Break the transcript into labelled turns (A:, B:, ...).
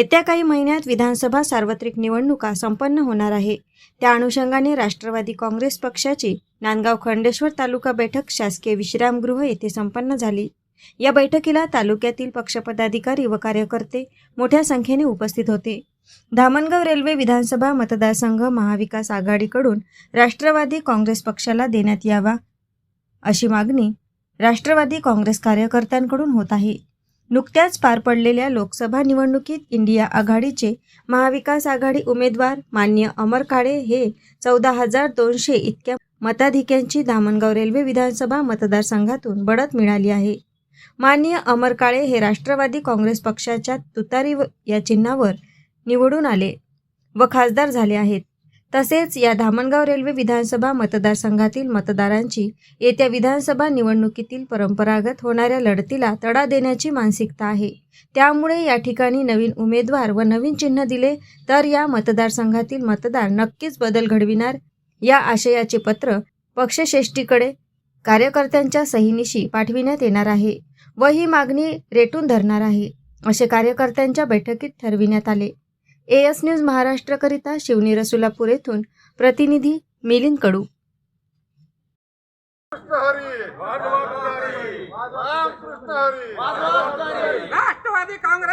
A: येत्या काही महिन्यात विधानसभा सार्वत्रिक निवडणुका संपन्न होणार आहे. त्या अनुषंगाने राष्ट्रवादी काँग्रेस पक्षाची नांदगाव खंडेश्वर तालुका बैठक शासकीय विश्रामगृह येथे संपन्न झाली. या बैठकीला तालुक्यातील पक्षपदाधिकारी व कार्यकर्ते मोठ्या संख्येने उपस्थित होते. धामणगाव रेल्वे विधानसभा मतदारसंघ महाविकास आघाडीकडून राष्ट्रवादी काँग्रेस पक्षाला देण्यात यावा अशी मागणी राष्ट्रवादी काँग्रेस कार्यकर्त्यांकडून होत आहे. नुकत्याच पार पडलेल्या लोकसभा निवडणुकीत इंडिया आघाडीचे महाविकास आघाडी उमेदवार मान्य अमर काळे हे चौदा हजार दोनशे इतक्या मताधिक्यांची धामणगाव रेल्वे विधानसभा मतदारसंघातून बढत मिळाली आहे. मान्य अमर काळे हे राष्ट्रवादी काँग्रेस पक्षाच्या तुतारी व- या चिन्हावर निवडून आले व खासदार झाले आहेत. तसेच या धामणगाव रेल्वे विधानसभा मतदारसंघातील मतदारांची येत्या विधानसभा निवडणुकीतील परंपरागत होणाऱ्या लढतीला तडा देण्याची मानसिकता आहे. त्यामुळे या ठिकाणी नवीन उमेदवार व नवीन चिन्ह दिले तर या मतदारसंघातील मतदार नक्कीच बदल घडविणार. या आशयाचे पत्र पक्षश्रेष्ठीकडे कार्यकर्त्यांच्या सहीनिशी पाठविण्यात येणार आहे व ही मागणी रेटून धरणार आहे असे कार्यकर्त्यांच्या बैठकीत ठरविण्यात आले. ए एस न्यूज महाराष्ट्रकरिता शिवनी रसुलापूर येथून प्रतिनिधी मिलिंद कडू
B: राष्ट्रवादी काँग्रेस